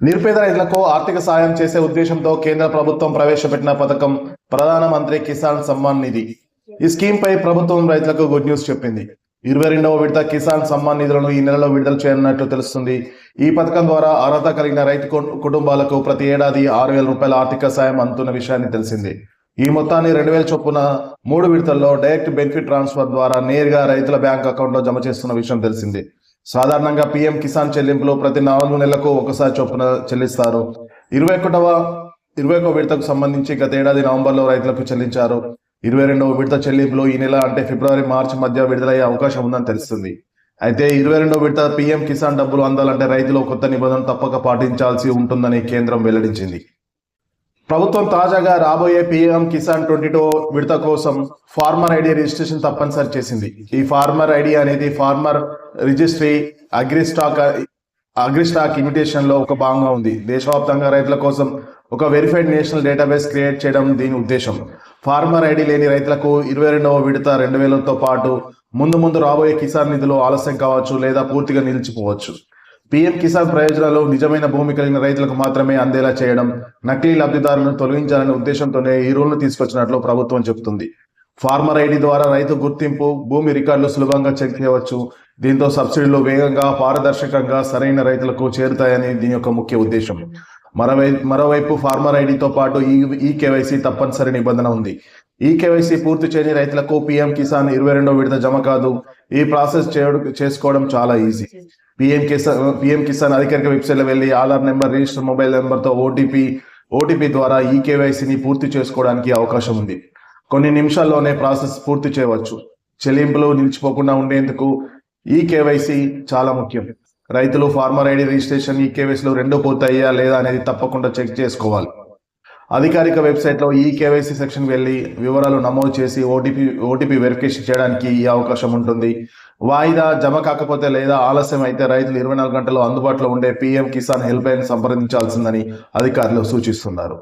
నిరుపేద రైతులకు ఆర్థిక సాయం చేసే ఉద్దేశంతో కేంద్ర ప్రభుత్వం ప్రవేశపెట్టిన పథకం ప్రధానమంత్రి కిసాన్ సమ్మాన్ నిధి. ఈ స్కీమ్ పై ప్రభుత్వం రైతులకు గుడ్ న్యూస్ చెప్పింది. ఇరవై రెండవ విడత కిసాన్ సమ్మాన్ నిధులను ఈ నెలలో విడుదల చేయనున్నట్లు తెలుస్తుంది. ఈ పథకం ద్వారా అర్హత కలిగిన రైతు కుటుంబాలకు ప్రతి ఏడాది ఆరు వేల రూపాయల ఆర్థిక సాయం అందుతున్న విషయాన్ని తెలిసింది. ఈ మొత్తాన్ని రెండు వేల చొప్పున మూడు విడతల్లో డైరెక్ట్ బెనిఫిట్ ట్రాన్స్ఫర్ ద్వారా నేరుగా రైతుల బ్యాంక్ అకౌంట్లో జమ చేస్తున్న విషయం తెలిసింది. సాధారణంగా పిఎం కిసాన్ చెల్లింపులో ప్రతి నాలుగు నెలలకు ఒకసారి చొప్పున చెల్లిస్తారు. ఇరవై ఒకటవ ఇరవై ఒక విడతకు సంబంధించి గత ఏడాది నవంబర్లో రైతులకు చెల్లించారు. ఇరవై రెండవ విడత చెల్లింపులు ఈ నెల అంటే ఫిబ్రవరి మార్చి మధ్య విడుదలయ్యే అవకాశం ఉందని తెలుస్తుంది. అయితే ఇరవై రెండవ విడత పీఎం కిసాన్ డబ్బులు అందాలంటే రైతులు కొత్త నిబంధనలు తప్పక పాటించాల్సి ఉంటుందని కేంద్రం వెల్లడించింది. ప్రభుత్వం తాజాగా రాబోయే పీఎం కిసాన్ ట్వంటీ టూ విడత కోసం ఫార్మర్ ఐడి రిజిస్ట్రేషన్ తప్పనిసరి చేసింది. ఈ ఫార్మర్ ఐడి అనేది ఫార్మర్ రిజిస్ట్రీ అగ్రిస్టాక్ అగ్రిస్టాక్ ఇమిటేషన్లో ఒక భాగంగా ఉంది. దేశవ్యాప్తంగా రైతుల కోసం ఒక వెరిఫైడ్ నేషనల్ డేటాబేస్ క్రియేట్ చేయడం దీని ఉద్దేశం. ఫార్మర్ ఐడి లేని రైతులకు ఇరవై రెండవ విడత రెండు వేలతో పాటు ముందు ముందు రాబోయే కిసాన్ నిధులు ఆలస్యం కావచ్చు లేదా పూర్తిగా నిలిచిపోవచ్చు. పీఎం కిసాన్ ప్రయోజనాలు నిజమైన భూమి కలిగిన రైతులకు మాత్రమే అందేలా చేయడం నకిలీ లబ్ధిదారులను తొలగించాలనే ఉద్దేశంతోనే ఈ రూల్ను తీసుకొచ్చినట్లు ప్రభుత్వం చెబుతుంది. ఫార్మర్ ఐడి ద్వారా రైతు గుర్తింపు భూమి రికార్డులు సులభంగా చెక్ చేయవచ్చు. దీంతో సబ్సిడీలు వేగంగా పారదర్శకంగా సరైన రైతులకు చేరుతాయని దీని యొక్క ముఖ్య ఉద్దేశం. మరోవైపు మరోవైపు ఫార్మర్ ఐడితో పాటు ఈ ఈ కేవైసీ తప్పనిసరి నిబంధన ఉంది. ఈ కేవైసీ పూర్తి చేయని రైతులకు పీఎం కిసాన్ ఇరవై రెండో విడత జమ కాదు. ఈ ప్రాసెస్ చేయడం చేసుకోవడం చాలా easy PM Kisan PM Kisan అధికారిక వెబ్సైట్లో వెళ్ళి ఆధార్ నెంబర్ రిజిస్టర్ మొబైల్ నెంబర్తో ఓటీపీ ఓటీపీ ద్వారా ఈ కేవైసీని పూర్తి చేసుకోవడానికి అవకాశం ఉంది. కొన్ని నిమిషాల్లోనే ప్రాసెస్ పూర్తి చేయవచ్చు. చెల్లింపులు నిలిచిపోకుండా ఉండేందుకు ఈ కేవైసీ చాలా ముఖ్యం. రైతులు ఫార్మర్ ఐడి రిజిస్ట్రేషన్ ఈ కేవైసీలో రెండు పూర్తయ్యా లేదా అనేది తప్పకుండా చెక్ చేసుకోవాలి. అధికారిక వెబ్సైట్లో ఈ కేవైసీ సెక్షన్ వెళ్ళి వివరాలు నమోదు చేసి ఓటీపీ ఓటీపీ వెరిఫికేషన్ చేయడానికి ఈ అవకాశం ఉంటుంది. వాయిదా జమ కాకపోతే లేదా ఆలస్యం అయితే రైతులు ఇరవై నాలుగు గంటల్లో అందుబాటులో ఉండే పీఎం కిసాన్ హెల్ప్ లైన్ సంప్రదించాల్సిందని అధికారులు సూచిస్తున్నారు.